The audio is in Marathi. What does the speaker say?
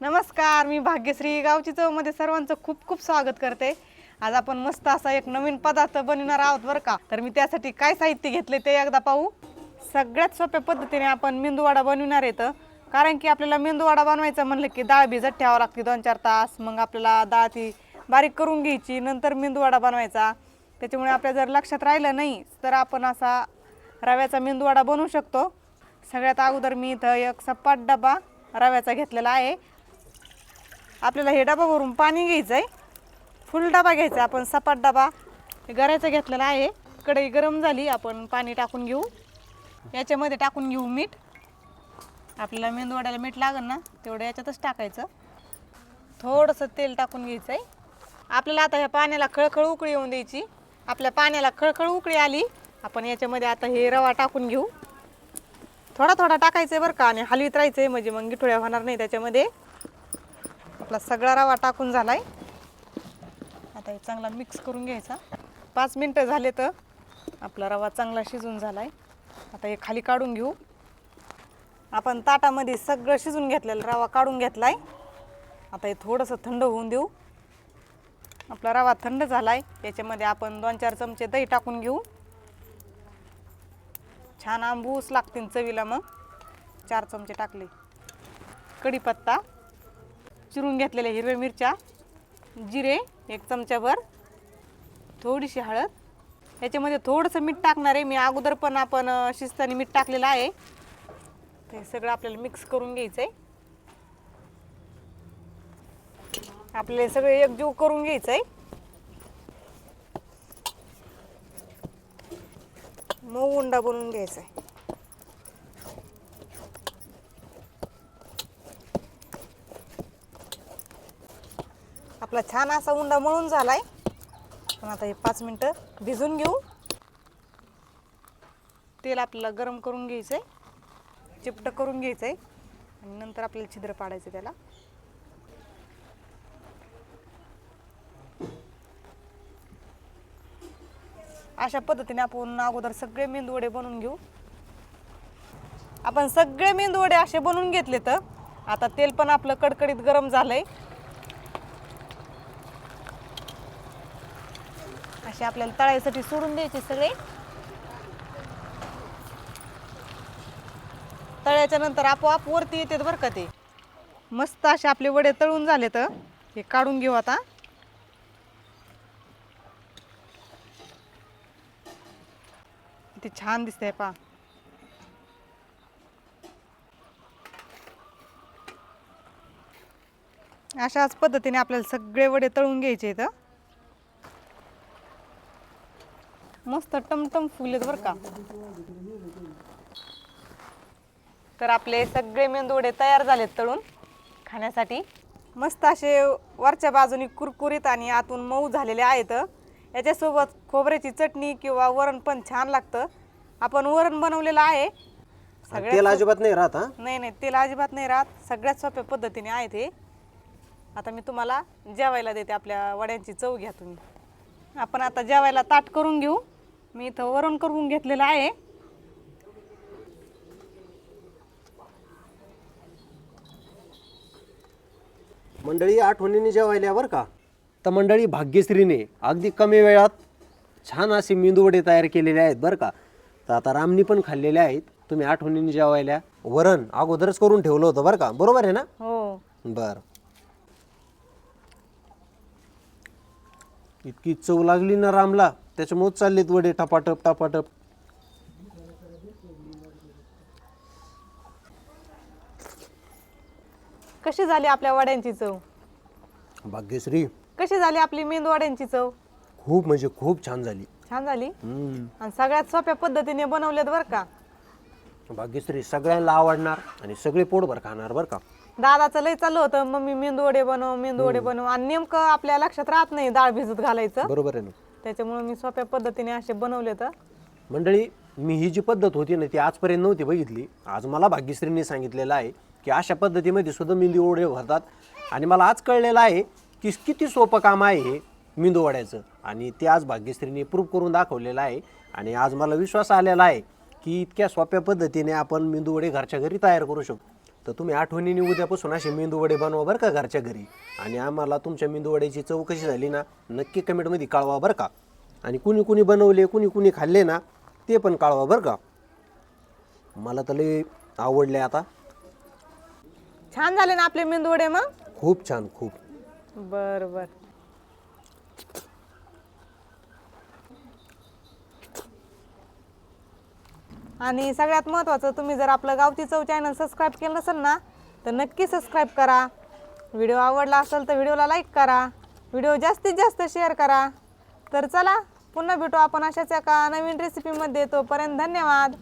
नमस्कार मी भाग्यश्री गावची चवमध्ये सर्वांचं खूप खूप स्वागत करते. आज आपण मस्त असा एक नवीन पदार्थ बनवणार आहोत बरं का? तर मी त्यासाठी काय साहित्य घेतले ते एकदा पाहू. सगळ्यात सोप्या पद्धतीने आपण मेंदूवाडा बनवणार येतं कारण की आपल्याला मेंदूवाडा बनवायचा म्हणलं की डाळ भिजत ठेवावं लागते दोन चार तास. मग आपल्याला डाळ ती बारीक करून घ्यायची नंतर मेंदूवाडा बनवायचा. त्याच्यामुळे आपल्या जर लक्षात राहिलं नाही तर आपण असा रव्याचा मेंदूवाडा बनवू शकतो. सगळ्यात अगोदर मी इथं एक सपाट डबा रव्याचा घेतलेला आहे. आपल्याला हे डबा भरून पाणी घ्यायचं आहे फुल डबा घ्यायचा आपण सपाट डबा. गरायचा घेतलेला आहे. कढई गरम झाली आपण पाणी टाकून घेऊ. याच्यामध्ये टाकून घेऊ मीठ. आपल्याला मेंदूवड्याला मीठ लागेल ना तेवढं याच्यातच टाकायचं. थोडंसं तेल टाकून घ्यायचं आहे आपल्याला आता ह्या पाण्याला खळखळ उकळी येऊन द्यायची. आपल्या पाण्याला खळखळ उकळी आली आपण याच्यामध्ये आता हे रवा टाकून घेऊ. थोडा थोडा टाकायचं आहे बरं का आणि हलवीत राहायचं आहे म्हणजे मग गिठोळ्या होणार नाही त्याच्यामध्ये. आपला सगळा रवा टाकून झाला आहे आता हे चांगला मिक्स करून घ्यायचा. पाच मिनटं झाले तर आपला रवा चांगला शिजून झाला आहे आता हे खाली काढून घेऊ. आपण ताटामध्ये सगळं शिजून घेतलेलं रवा काढून घेतला आहे आता हे थोडंसं थंड होऊन देऊ. आपला रवा थंड झाला आहे याच्यामध्ये आपण दोन चार चमचे दही टाकून घेऊ. छान आंबूस लागतील चवीला मग. चार चमचे टाकले. कढीपत्ता. चिरून घेतलेल्या हिरव्या मिरच्या जिरे एक चमच्याभर थोडीशी हळद. याच्यामध्ये थोडंसं मीठ टाकणार आहे. मी अगोदर पण आपण शिस्ताने शिजताना मीठ टाकलेलं आहे. ते सगळं आपल्याला मिक्स करून घ्यायचं आहे आपले सगळे एकजीव करून घ्यायचं आहे मऊ उंडा बनवून घ्यायचा आहे आपला छान असा उंडा मळून झालाय. पण आता हे पाच मिनटं भिजून घेऊ. तेल आपल्याला गरम करून घ्यायचं आहे चिपटं करून घ्यायचं आहे आणि नंतर आपल्याला छिद्र पाडायचं त्याला. अशा पद्धतीने आपण अगोदर सगळे मेंदूवडे बनवून घेऊ. आपण सगळे मेंदूवडे असे बनवून घेतले तर आता तेल पण आपलं कडकडीत गरम झालंय. असे आपल्याला तळायसाठी सोडून द्यायचे सगळे. तळ्याच्या नंतर आपोआप वरती येतात बरं का ते. मस्त असे आपले वडे तळून झाले तर हे काढून घेऊ आता. ते छान दिसतंय पा अशाच पद्धतीने आपल्याला सगळे वडे तळून घ्यायचे इथं मस्त टमटम फुलेत बरं का. तर आपले सगळे मेंदूवडे तयार झालेत तळून खाण्यासाठी. मस्त असे वरच्या बाजूनी कुरकुरीत आणि आतून मऊ झालेले आहेत. याच्यासोबत खोबऱ्याची चटणी किंवा वरण पण छान लागतं. आपण वरण बनवलेलं आहे. सगळ्यात तेल अजिबात नाही राहत हा? नाही नाही तेल अजिबात नाही राहत. सगळ्यात सोप्या पद्धतीने आहे ते आता मी तुम्हाला जेवायला देते. आपल्या वड्यांची चव घ्या तुम्ही. आपण आता जेवायला ताट करून घेऊ. मी इथं वरण करून घेतलेलं आहे. मंडळी आठवणीने जेवायला बरं का? तर मंडळी भाग्यश्रीने अगदी कमी वेळात छान असे मेंदूवडे तयार केलेले आहेत बरं का? तर आता रामनी पण खाल्लेले आहेत. तुम्ही आठवणीने जेवायला वरण अगोदरच करून ठेवलं होतं बरं का? बरोबर आहे ना? हो. बर. इतकी चव लागली ना रामला. त्याच्यामुळे चाललेत वडे टपाटप टपाटप. कशी झाली आपल्या वड्यांची चव? भाग्यश्री. कशी झाली आपली मेंदू वड्यांची चव? खूप म्हणजे खूप छान झाली. छान झाली? हम्म. आणि सगळ्यात सोप्या पद्धतीने बनवलेत बरं का? भाग्यश्री सगळ्यांना आवडणार आणि सगळे पोटभर खाणार बरं का? दादाचं लय चाललं होतं मम्मी मेंदू वडे बनव मेंदू वडे बनव. आणि नेमकं आपल्या लक्षात राहत नाही डाळ भिजत घालायचं. बरोबर आहे ना. त्याच्यामुळे मी सोप्या पद्धतीने असे बनवले तर. मंडळी मी ही जी पद्धत होती ना ती आजपर्यंत नव्हती बघितली. आज मला भाग्यश्रीने सांगितलेलं आहे की अशा पद्धतीमध्ये सुद्धा मेंदू ओढे होतात आणि मला आज कळलेलं आहे की किती सोपं काम आहे हे मेंदू वड्याचं आणि ते आज भाग्यश्रीने प्रूव्ह करून दाखवलेलं आहे. आणि आज मला विश्वास आलेला आहे की इतक्या सोप्या पद्धतीने आपण मेंदू वडे घरच्या घरी तयार करू शकतो. तर तुम्ही आठवणीने उद्यापासून असे मेंदूवडे बनवा बरं का घरच्या घरी. आणि आम्हाला तुमच्या मेंदूवड्याची चव कशी झाली ना नक्की कमेंटमध्ये कळवा बरं का. आणि कुणी कुणी बनवले कुणी कुणी खाल्ले ना ते पण कळवा बरं का. मला तर लई आवडले आता. छान झाले ना आपले मेंदूवडे मग? खूप छान खूप. बर बर. आणि सगळ्यात महत्त्वाचं तुम्ही जर आपलं गावती चव चॅनल सबस्क्राईब केलं नसेल ना तर नक्की सबस्क्राईब करा. व्हिडिओ आवडला असेल तर व्हिडिओला लाईक करा. व्हिडिओ जास्तीत जास्त शेअर करा. तर चला पुन्हा भेटू आपण अशाच एका नवीन रेसिपीमध्ये तोपर्यंत धन्यवाद.